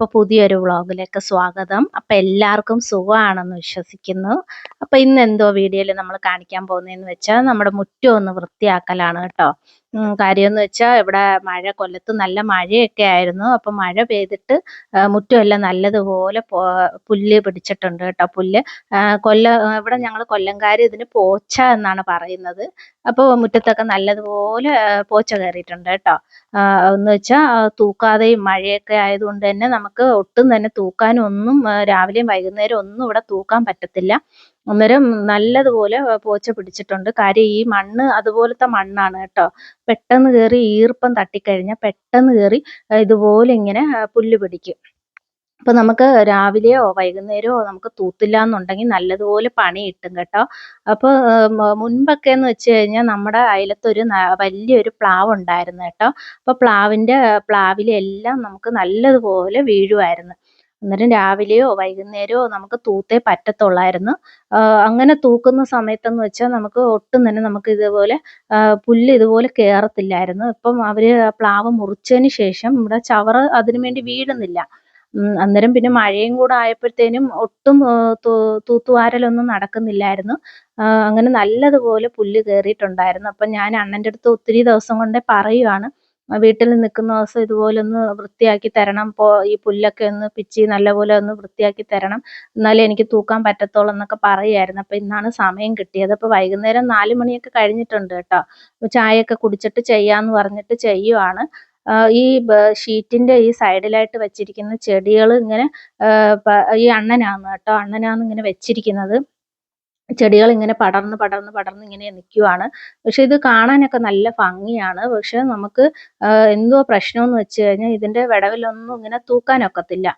അപ്പോൾ പുതിയൊരു വ്ളോഗിലേക്ക് സ്വാഗതം. അപ്പോൾ എല്ലാവർക്കും സുഖമാണെന്ന് വിശ്വസിക്കുന്നു. അപ്പോൾ ഇന്ന് എന്തോ വീഡിയോയിൽ നമ്മൾ കാണിക്കാൻ പോകുന്നതെന്ന് വെച്ചാൽ നമ്മുടെ മുറ്റം ഒന്ന് വൃത്തിയാക്കലാണ് കേട്ടോ. കാര്യമെന്ന് വെച്ചാൽ ഇവിടെ മഴ കൊല്ലത്ത് നല്ല മഴയൊക്കെ ആയിരുന്നു. അപ്പം മഴ പെയ്തിട്ട് മുറ്റമെല്ലാം നല്ലതുപോലെ പുല്ല് പിടിച്ചിട്ടുണ്ട് കേട്ടോ പുല്ല്. കൊല്ല ഇവിടെ ഞങ്ങൾ കൊല്ലംകാർ ഇതിന് പോച്ച എന്നാണ് പറയുന്നത്. അപ്പോൾ മുറ്റത്തൊക്കെ നല്ലതുപോലെ പോച്ച കയറിയിട്ടുണ്ട് കേട്ടോ. എന്ന് വെച്ചാൽ തൂക്കാതെയും മഴയൊക്കെ ആയതുകൊണ്ട് തന്നെ നമുക്ക് ഒട്ടും തന്നെ തൂക്കാനും ഒന്നും രാവിലെയും വൈകുന്നേരം ഒന്നും ഇവിടെ തൂക്കാൻ പറ്റത്തില്ല. അന്നേരം നല്ലതുപോലെ പോച്ച പിടിച്ചിട്ടുണ്ട്. കാര്യം ഈ മണ്ണ് അതുപോലത്തെ മണ്ണാണ് കേട്ടോ. പെട്ടെന്ന് കയറി ഈർപ്പം തട്ടിക്കഴിഞ്ഞാൽ പെട്ടെന്ന് കയറി ഇതുപോലെ ഇങ്ങനെ പുല്ല് പിടിക്കും. അപ്പൊ നമുക്ക് രാവിലെയോ വൈകുന്നേരമോ നമുക്ക് തൂത്തില്ല എന്നുണ്ടെങ്കിൽ നല്ലതുപോലെ പണി കിട്ടും കേട്ടോ. അപ്പോൾ മുൻപൊക്കെ എന്ന് വെച്ച് കഴിഞ്ഞാൽ നമ്മുടെ അയലത്തൊരു വലിയൊരു പ്ലാവ് ഉണ്ടായിരുന്നു കേട്ടോ അപ്പോൾ പ്ലാവിന്റെ പ്ലാവിലെല്ലാം നമുക്ക് നല്ലതുപോലെ വീഴുമായിരുന്നു അന്നേരം രാവിലെയോ വൈകുന്നേരമോ നമുക്ക് തൂത്തേ പറ്റത്തുള്ളായിരുന്നു. അങ്ങനെ തൂക്കുന്ന സമയത്തെന്ന് വെച്ചാൽ നമുക്ക് ഒട്ടും തന്നെ നമുക്ക് ഇതുപോലെ പുല്ല് ഇതുപോലെ കയറത്തില്ലായിരുന്നു ഇപ്പം അവർ പ്ലാവ് മുറിച്ചതിന് ശേഷം ഇവിടെ ചവറ് അതിനു വേണ്ടി വീഴുന്നില്ല. അന്നേരം പിന്നെ മഴയും കൂടെ ആയപ്പോഴത്തേനും ഒട്ടും തൂത്തുവാരലൊന്നും നടക്കുന്നില്ലായിരുന്നു. അങ്ങനെ നല്ലതുപോലെ പുല്ല് കയറിയിട്ടുണ്ടായിരുന്നു അപ്പം ഞാൻ അണ്ണന്റെ അടുത്ത് ഒത്തിരി ദിവസം കൊണ്ടേ പറയുവാണ് വീട്ടിൽ നിൽക്കുന്ന ദിവസം ഇതുപോലെ ഒന്ന് വൃത്തിയാക്കി തരണം. പോ ഈ പുല്ലൊക്കെ ഒന്ന് പിച്ചി നല്ലപോലെ ഒന്ന് വൃത്തിയാക്കി തരണം. എന്നാലേ എനിക്ക് തൂക്കാൻ പറ്റത്തുള്ളൂ എന്നൊക്കെ പറയുമായിരുന്നു അപ്പം ഇന്നാണ് സമയം കിട്ടിയത്. അപ്പോൾ വൈകുന്നേരം നാല് മണിയൊക്കെ കഴിഞ്ഞിട്ടുണ്ട് കേട്ടോ. ചായയൊക്കെ കുടിച്ചിട്ട് ചെയ്യാമെന്ന് പറഞ്ഞിട്ട് ചെയ്യുവാണ്. ഈ ഷീറ്റിന്റെ ഈ സൈഡിലായിട്ട് വെച്ചിരിക്കുന്ന ചെടികൾ ഇങ്ങനെ ഈ അണ്ണനാന്ന് കേട്ടോ അണ്ണനാന്ന് ഇങ്ങനെ വെച്ചിരിക്കുന്നത്. ചെടികൾ ഇങ്ങനെ പടർന്ന് പടർന്ന് പടർന്ന് ഇങ്ങനെ നിൽക്കുവാണ് പക്ഷെ ഇത് കാണാനൊക്കെ നല്ല ഭംഗിയാണ്. പക്ഷെ നമുക്ക് എന്തോ പ്രശ്നമെന്ന് വെച്ച് കഴിഞ്ഞാൽ ഇതിന്റെ വിടവിലൊന്നും ഇങ്ങനെ തൂക്കാനൊക്കത്തില്ല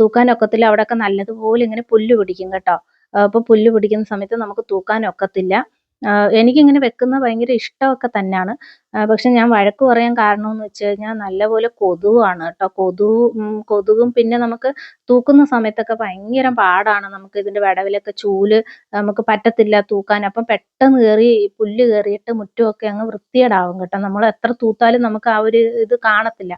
തൂക്കാനൊക്കത്തില്ല അവിടെയൊക്കെ നല്ലതുപോലെ ഇങ്ങനെ പുല്ല് പിടിക്കും കേട്ടോ. അപ്പോൾ അപ്പൊ പുല്ല് പിടിക്കുന്ന സമയത്ത് നമുക്ക് തൂക്കാനൊക്കത്തില്ല എനിക്കിങ്ങനെ വെക്കുന്നത് ഭയങ്കര ഇഷ്ടമൊക്കെ തന്നെയാണ്. പക്ഷെ ഞാൻ വഴക്ക് പറയാൻ കാരണമെന്ന് വെച്ച് കഴിഞ്ഞാൽ നല്ലപോലെ കൊതുവാണ് കേട്ടോ. കൊതുക് കൊതുകും പിന്നെ നമുക്ക് തൂക്കുന്ന സമയത്തൊക്കെ ഭയങ്കര പാടാണ്. നമുക്ക് ഇതിന്റെ വിടവിലൊക്കെ ചൂൽ നമുക്ക് പറ്റത്തില്ല തൂക്കാൻ. അപ്പം പെട്ടെന്ന് കയറി പുല്ല് കയറിയിട്ട് മുറ്റമൊക്കെ അങ്ങ് വൃത്തികേടാവും കേട്ടോ. നമ്മൾ എത്ര തൂത്താലും നമുക്ക് ആ ഒരു ഇത് കാണത്തില്ല.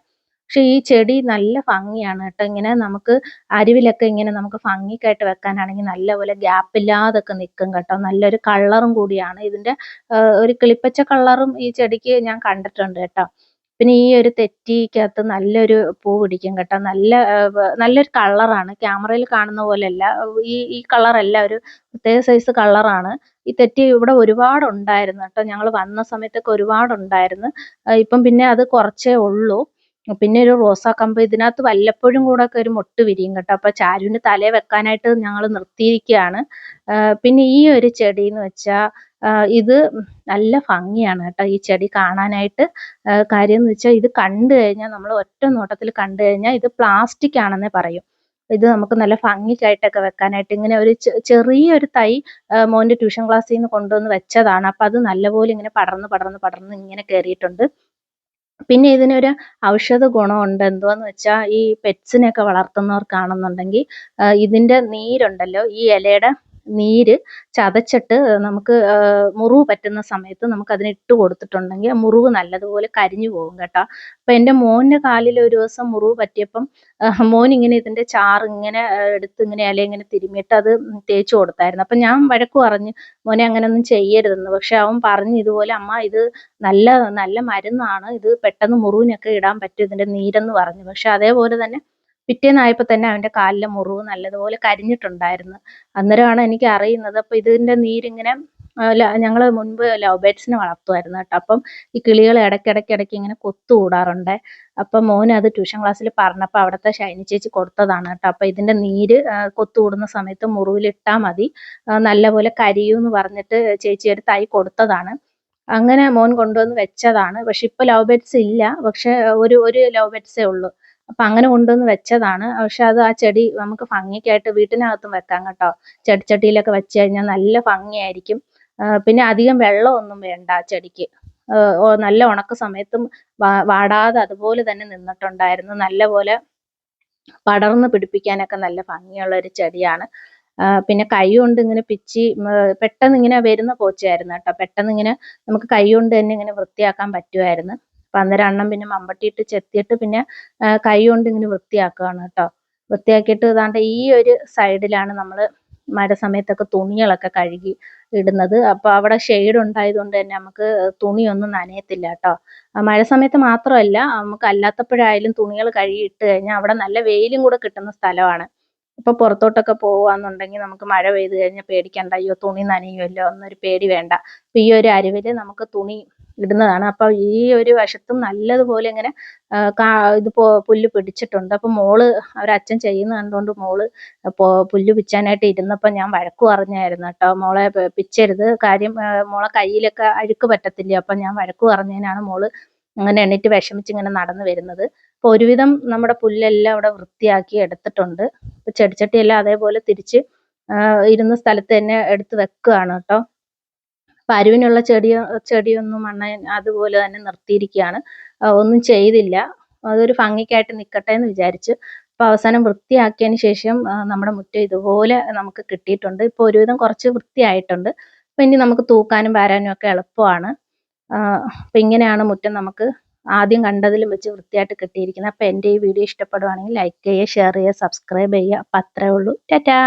പക്ഷെ ഈ ചെടി നല്ല ഭംഗിയാണ് കേട്ടോ. ഇങ്ങനെ നമുക്ക് അരുവിലൊക്കെ ഇങ്ങനെ നമുക്ക് ഭംഗിക്കായിട്ട് വെക്കാനാണെങ്കിൽ നല്ലപോലെ ഗ്യാപ്പ് ഇല്ലാതൊക്കെ നിൽക്കും കേട്ടോ. നല്ലൊരു കളറും കൂടിയാണ്. ഇതിന്റെ ഒരു കിളിപ്പച്ച കളറും ഈ ചെടിക്ക് ഞാൻ കണ്ടിട്ടുണ്ട് കേട്ടോ. പിന്നെ ഈ ഒരു തെറ്റിക്കകത്ത് നല്ലൊരു പൂ പിടിക്കും കേട്ടോ. നല്ല നല്ലൊരു കളറാണ് ക്യാമറയിൽ കാണുന്ന പോലെയല്ല. ഈ ഈ കളറല്ല ഒരു പ്രത്യേക സൈസ് കളറാണ് ഈ തെറ്റി ഇവിടെ ഒരുപാട് ഉണ്ടായിരുന്നു കേട്ടോ. ഞങ്ങൾ വന്ന സമയത്തൊക്കെ ഒരുപാട് ഉണ്ടായിരുന്നു. ഇപ്പം പിന്നെ അത് കുറച്ചേ ഉള്ളൂ. പിന്നെ ഒരു റോസാ കമ്പ് ഇതിനകത്ത് വല്ലപ്പോഴും കൂടെ ഒക്കെ ഒരു മൊട്ട് വിരിയും കേട്ടോ. അപ്പൊ ചാരുവിന് തല വെക്കാനായിട്ട് ഞങ്ങൾ നിർത്തിയിരിക്കുകയാണ്. പിന്നെ ഈ ഒരു ചെടി എന്ന് വെച്ചാൽ ഇത് നല്ല ഭംഗിയാണ് കേട്ടോ ഈ ചെടി കാണാനായിട്ട്. കാര്യം എന്ന് വെച്ചാൽ ഇത് കണ്ടു കഴിഞ്ഞാൽ നമ്മൾ ഒറ്റ നോട്ടത്തിൽ കണ്ടു കഴിഞ്ഞാൽ ഇത് പ്ലാസ്റ്റിക് ആണെന്നേ പറയും. ഇത് നമുക്ക് നല്ല ഭംഗിക്കായിട്ടൊക്കെ വെക്കാനായിട്ട് ഇങ്ങനെ ഒരു ചെറിയൊരു തൈ മോന്റെ ട്യൂഷൻ ക്ലാസ്സിൽ നിന്ന് കൊണ്ടുവന്ന് വെച്ചതാണ്. അപ്പൊ അത് നല്ലപോലെ ഇങ്ങനെ പടർന്ന് പടർന്ന് പടർന്ന് ഇങ്ങനെ കയറിയിട്ടുണ്ട്. പിന്നെ ഇതിനൊരു ഔഷധ ഗുണമുണ്ട്. എന്തുവാന്ന് വെച്ചാൽ ഈ പെറ്റ്സിനെയൊക്കെ വളർത്തുന്നവർക്കാണെന്നുണ്ടെങ്കിൽ ഇതിന്റെ നീരുണ്ടല്ലോ ഈ ഇലയുടെ നീര് ചതച്ചിട്ട് നമുക്ക് മുറിവ് പറ്റുന്ന സമയത്ത് നമുക്ക് അതിന് ഇട്ട് കൊടുത്തിട്ടുണ്ടെങ്കിൽ മുറിവ് നല്ലതുപോലെ കരിഞ്ഞു പോകും കേട്ടോ. അപ്പൊ എന്റെ മോന്റെ കാലിൽ ഒരു ദിവസം മുറിവ് പറ്റിയപ്പം മോൻ ഇങ്ങനെ ഇതിന്റെ ചാറ് ഇങ്ങനെ എടുത്ത് ഇങ്ങനെ അല്ലെ ഇങ്ങനെ തിരുമ്മിയിട്ട് അത് തേച്ച് കൊടുത്തായിരുന്നു. അപ്പൊ ഞാൻ വഴക്ക് പറഞ്ഞു മോനെ അങ്ങനെ അങ്ങനെയൊന്നും ചെയ്യരുതെന്ന്. പക്ഷെ അവൻ പറഞ്ഞു ഇതുപോലെ അമ്മ ഇത് നല്ല നല്ല മരുന്നാണ്. ഇത് പെട്ടെന്ന് മുറിവിനൊക്കെ ഇടാൻ പറ്റും ഇതിന്റെ നീരെന്ന് പറഞ്ഞു. പക്ഷെ അതേപോലെ തന്നെ പിറ്റേന്നായപ്പോ തന്നെ അവന്റെ കാലിലെ മുറിവ് നല്ലതുപോലെ കരിഞ്ഞിട്ടുണ്ടായിരുന്നു. അന്നേരമാണ് എനിക്ക് അറിയുന്നത്. അപ്പൊ ഇതിന്റെ നീരിങ്ങനെ ഞങ്ങൾ മുൻപ് ലവ് ബേർഡ്സിനെ വളർത്തുമായിരുന്നു കേട്ടോ. അപ്പം ഈ കിളികൾ ഇടയ്ക്കിടയ്ക്ക് ഇടയ്ക്ക് ഇങ്ങനെ കൊത്തു കൂടാറുണ്ട് അപ്പൊ മോൻ അത് ട്യൂഷൻ ക്ലാസ്സിൽ പറഞ്ഞപ്പോ അവിടുത്തെ ഷൈനി ചേച്ചി കൊടുത്തതാണ് കേട്ടോ. അപ്പൊ ഇതിന്റെ നീര് കൊത്തുകൂടുന്ന കൊത്തു കൂടുന്ന സമയത്ത് മുറിവിലിട്ടാൽ മതി. നല്ലപോലെ കരിയൂ എന്ന് പറഞ്ഞിട്ട് ചേച്ചി ഒരു തൈ കൊടുത്തതാണ്. അങ്ങനെ മോൻ കൊണ്ടുവന്ന് വെച്ചതാണ്. പക്ഷെ ഇപ്പൊ ലവ് ഇല്ല. പക്ഷെ ഒരു ഒരു ലവ് ഉള്ളൂ. അപ്പൊ അങ്ങനെ കൊണ്ടുവന്ന് വെച്ചതാണ്. പക്ഷെ അത് ആ ചെടി നമുക്ക് ഭംഗിക്കായിട്ട് വീട്ടിനകത്തും വെക്കാം കേട്ടോ. ചെടിച്ചട്ടിയിലൊക്കെ വെച്ച് കഴിഞ്ഞാൽ നല്ല ഭംഗിയായിരിക്കും. പിന്നെ അധികം വെള്ളമൊന്നും വേണ്ട ആ ചെടിക്ക്. നല്ല ഉണക്ക സമയത്തും വാടാതെ അതുപോലെ തന്നെ നിന്നിട്ടുണ്ടായിരുന്നു. നല്ല പോലെ പടർന്ന് പിടിപ്പിക്കാനൊക്കെ നല്ല ഭംഗിയുള്ള ഒരു ചെടിയാണ്. പിന്നെ കൈ കൊണ്ട് ഇങ്ങനെ പിച്ചി പെട്ടെന്ന് ഇങ്ങനെ വരുന്ന പോച്ചയായിരുന്നു കേട്ടോ. പെട്ടെന്ന് ഇങ്ങനെ നമുക്ക് കൈ കൊണ്ട് തന്നെ ഇങ്ങനെ വൃത്തിയാക്കാൻ പറ്റുമായിരുന്നു. അപ്പം അന്നേരം അണ്ണൻ പിന്നെ മമ്പട്ടിയിട്ട് ചെത്തിയിട്ട് പിന്നെ കൈ കൊണ്ട് ഇങ്ങനെ വൃത്തിയാക്കുകയാണ് കേട്ടോ. വൃത്തിയാക്കിയിട്ട് ഇതാണ്ട് ഈ ഒരു സൈഡിലാണ് നമ്മൾ മഴ സമയത്തൊക്കെ തുണികളൊക്കെ കഴുകി ഇടുന്നത്. അപ്പോൾ അവിടെ ഷെയ്ഡ് ഉണ്ടായതുകൊണ്ട് തന്നെ നമുക്ക് തുണിയൊന്നും നനയത്തില്ല കേട്ടോ. മഴ സമയത്ത് മാത്രമല്ല നമുക്ക് അല്ലാത്തപ്പോഴായാലും തുണികൾ കഴുകി ഇട്ട് കഴിഞ്ഞാൽ അവിടെ നല്ല വെയിലും കൂടെ കിട്ടുന്ന സ്ഥലമാണ്. ഇപ്പോൾ പുറത്തോട്ടൊക്കെ പോവാന്നുണ്ടെങ്കിൽ നമുക്ക് മഴ പെയ്ത് കഴിഞ്ഞാൽ പേടിക്കണ്ട അയ്യോ തുണി നനയുമല്ലോ എന്നൊരു പേടി വേണ്ട. അപ്പോൾ ഈ ഒരു അരുവിൽ നമുക്ക് തുണി ഇടുന്നതാണ്. അപ്പോൾ ഈ ഒരു വശത്തും നല്ലതുപോലെ ഇങ്ങനെ ഇത് പുല്ല് പിടിച്ചിട്ടുണ്ട്. അപ്പോൾ മോൾ അവരച്ഛൻ ചെയ്യുന്ന കണ്ടുകൊണ്ട് മോൾ പുല്ല് പിച്ചാനായിട്ട് ഇരുന്നപ്പോൾ ഞാൻ വഴക്ക് പറഞ്ഞായിരുന്നു കേട്ടോ. മോളെ പിച്ചരുത്. കാര്യം മോളെ കയ്യിലൊക്കെ അഴുക്ക് പറ്റത്തില്ല? അപ്പം ഞാൻ വഴക്ക് പറഞ്ഞതിനാണ് മോൾ അങ്ങനെ എണ്ണിട്ട് വിഷമിച്ച് ഇങ്ങനെ നടന്നു വരുന്നത്. അപ്പോൾ ഒരുവിധം നമ്മുടെ പുല്ലെല്ലാം അവിടെ വൃത്തിയാക്കി എടുത്തിട്ടുണ്ട്. ചെടിച്ചട്ടിയെല്ലാം അതേപോലെ തിരിച്ച് ഇരുന്ന സ്ഥലത്ത് തന്നെ എടുത്ത് വെക്കുകയാണ് കേട്ടോ. അപ്പം അരുവിനുള്ള ചെടിയോ ചെടിയൊന്നും അണ്ണൻ അതുപോലെ തന്നെ നിർത്തിയിരിക്കുകയാണ് ഒന്നും ചെയ്തില്ല. അതൊരു ഭംഗിക്കായിട്ട് നിൽക്കട്ടെ എന്ന് വിചാരിച്ച്. അപ്പോൾ അവസാനം വൃത്തിയാക്കിയതിന് ശേഷം നമ്മുടെ മുറ്റം ഇതുപോലെ നമുക്ക് കിട്ടിയിട്ടുണ്ട്. ഇപ്പോൾ ഒരുവിധം കുറച്ച് വൃത്തിയായിട്ടുണ്ട്. അപ്പോൾ ഇനി നമുക്ക് തൂക്കാനും വാരാനും ഒക്കെ എളുപ്പമാണ്. അപ്പം ഇങ്ങനെയാണ് മുറ്റം നമുക്ക് ആദ്യം കണ്ടതിലും വെച്ച് വൃത്തിയായിട്ട് കിട്ടിയിരിക്കുന്നത്. അപ്പോൾ എന്റെ ഈ വീഡിയോ ഇഷ്ടപ്പെടുവാണെങ്കിൽ ലൈക്ക് ചെയ്യുക ഷെയർ ചെയ്യുക സബ്സ്ക്രൈബ് ചെയ്യുക. അപ്പം അത്രേ ഉള്ളൂ. ടാറ്റാ!